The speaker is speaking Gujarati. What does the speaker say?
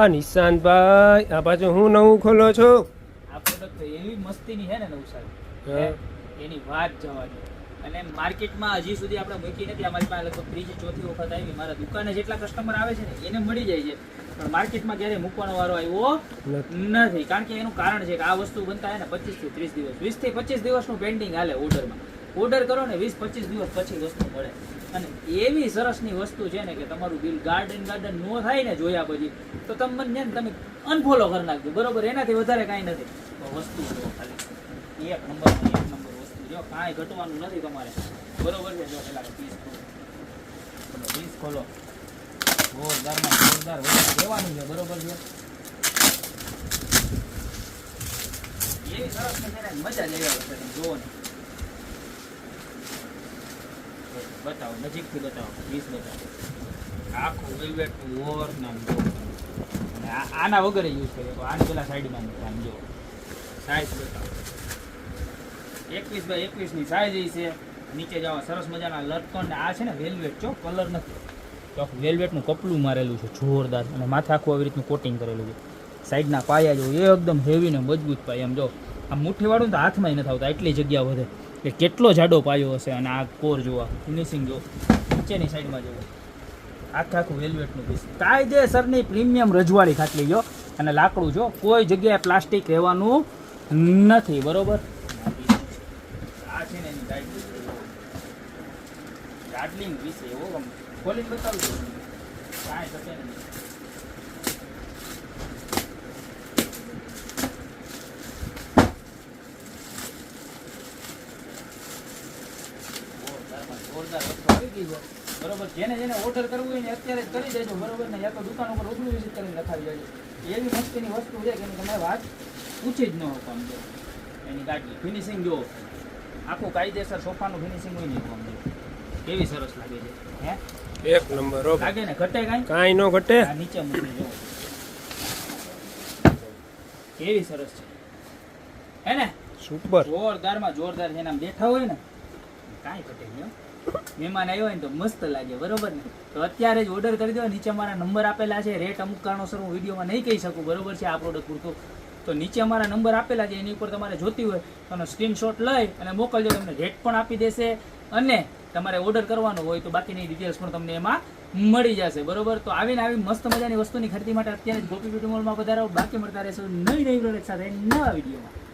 આ નિશાંતભાઈ આ પાછું હું નવું ખોલો છો? આ પ્રોડક્ટ એવી મસ્તીની છે ને નવું. હે, એની વાત જવાની. અને માર્કેટમાં હજી સુધી આપણે મૂકી નથી. અમારી પાસે લગભગ ત્રીજી ચોથી વખત આવી મારા દુકાને જેટલા કસ્ટમર આવે છે ને એને મળી જાય છે. પણ માર્કેટમાં ક્યારે મૂકવાનો વારો આવ્યો નથી. નથી. કારણ કે એનું કારણ છે કે આ વસ્તુ બનતા હોય ને પચીસથી ત્રીસ દિવસ. વીસથી પચીસ દિવસનું પેન્ડિંગ હાલે ઓર્ડરમાં ઓર્ડર કરો ને વીસ પચીસ દિવસ પછી વસ્તુ મળે. અને એવી સરસની વસ્તુ છે ને કે તમારું બિલ ગાર્ડન ગાર્ડન નો થાય ને જોયા પછી, તો તમે મને છે ને તમે અનફોલો કરી નાખજો. બરોબર? એનાથી વધારે કાંઈ નથી. વસ્તુ જો ખાલી. એક નંબર એક નંબર વસ્તુ જો, કાંઈ ઘટવાનું નથી તમારે. બરોબર છે? જો પેલા પીસ ખોલો. પીસ ખોલો. જોરદારમાં જોરદાર લેવાનું છે. બરોબર છે? એવી સરસ મજા જ આવી ને. બતાવો નજીકથી બતાવો વીસ બતાવો. આખું વેલ્વેટનું ઓર નામ જો. આના વગર યુઝ કરીએ. આની પેલા સાઈડમાં આમ જો. સાઈઝ બતાવો. એકવીસ બાય એકવીસની સાઈઝ છે. નીચે જાઓ સરસ મજાના લટકન ને આ છે ને વેલ્વેટ છો કલર નથી. તો વેલ્વેટનું કપલું મારેલું છે જોરદાર. અને માથે આખું આવી રીતનું કોટિંગ કરેલું છે. સાઈડના પાયા જો એ એકદમ હેવી ને મજબૂત પાયા. એમ જો આ મુઠ્ઠીવાળું ને તો હાથમાં નથી આવતા. એટલી જગ્યા વધે. કે કેટલો જાડો પાયો હશે અને આ કોર જોવા ફિનિશિંગ જો નીચેની સાઈડમાં જોવો. આખે આખું વેલ્વેટનું પીસ કાયદેસરની પ્રીમિયમ રજવાડી ખાટલી જો, અને લાકડું જો, કોઈ જગ્યાએ પ્લાસ્ટિક રહેવાનું નથી, બરોબર? આ છે ને એની ગાર્ડલિંગ વિશે એવો ખોલીને બતાવું કાંઈ થશે નહીં. જોરદારમાં વસ્તુ આવી ગઈ છે બરોબર? જેને જેને ઓર્ડર કરવું હોય ને અત્યારે જ કરી દેજો બરોબર? ને યા તો દુકાન ઉપર રૂબરૂ વિઝિટ કરીને લખાવી દેજો. એવી મસ્તીની વસ્તુ છે કે એની તમે વાત પૂછી જ ન હકો આમ જો એની ગાડી. ફિનિશિંગ જો આખું કાયદેસર સોફાનું ફિનિશિંગ હોય નહીં આમ જો કેવી સરસ લાગે છે હે? એક નંબર હો. લાગે ને? ઘટે કાંઈ? કાંઈ નો ઘટે. આ નીચે મૂકી જો. કેવી સરસ છે. હે ને? સુપર. જોરદારમાં જોરદાર છે ને આમ બેઠા હોય ને કાંઈ ઘટે નહીં હો. મહેમાન આવ્યો હોય ને તો મસ્ત લાગે, બરોબર ને? તો અત્યારે જ ઓર્ડર કરી દો, નીચે મારા નંબર આપેલા છે રેટ અમુક કારણોસર હું વિડીયોમાં નહીં કહી શકું, બરોબર છે આ પ્રોડક્ટ પૂરતું. તો નીચે અમારા નંબર આપેલા છે, એની ઉપર તમારે જોતી હોય, તો સ્ક્રીનશોટ લઈ અને મોકલજો, તમને રેટ પણ આપી દેશે અને તમારે ઓર્ડર કરવાનો હોય તો બાકીની ડિટેલ્સ પણ તમને એમાં મળી જશે, બરોબર? તો આવીને આવી મસ્ત મજાની વસ્તુની ખરીદી માટે અત્યારે જ ગોપી બ્યુટી મોલમાં વધારો બાકી મળતા રહેશે નવી નવી પ્રોડક્ટ સાથે, નવા વિડીયોમાં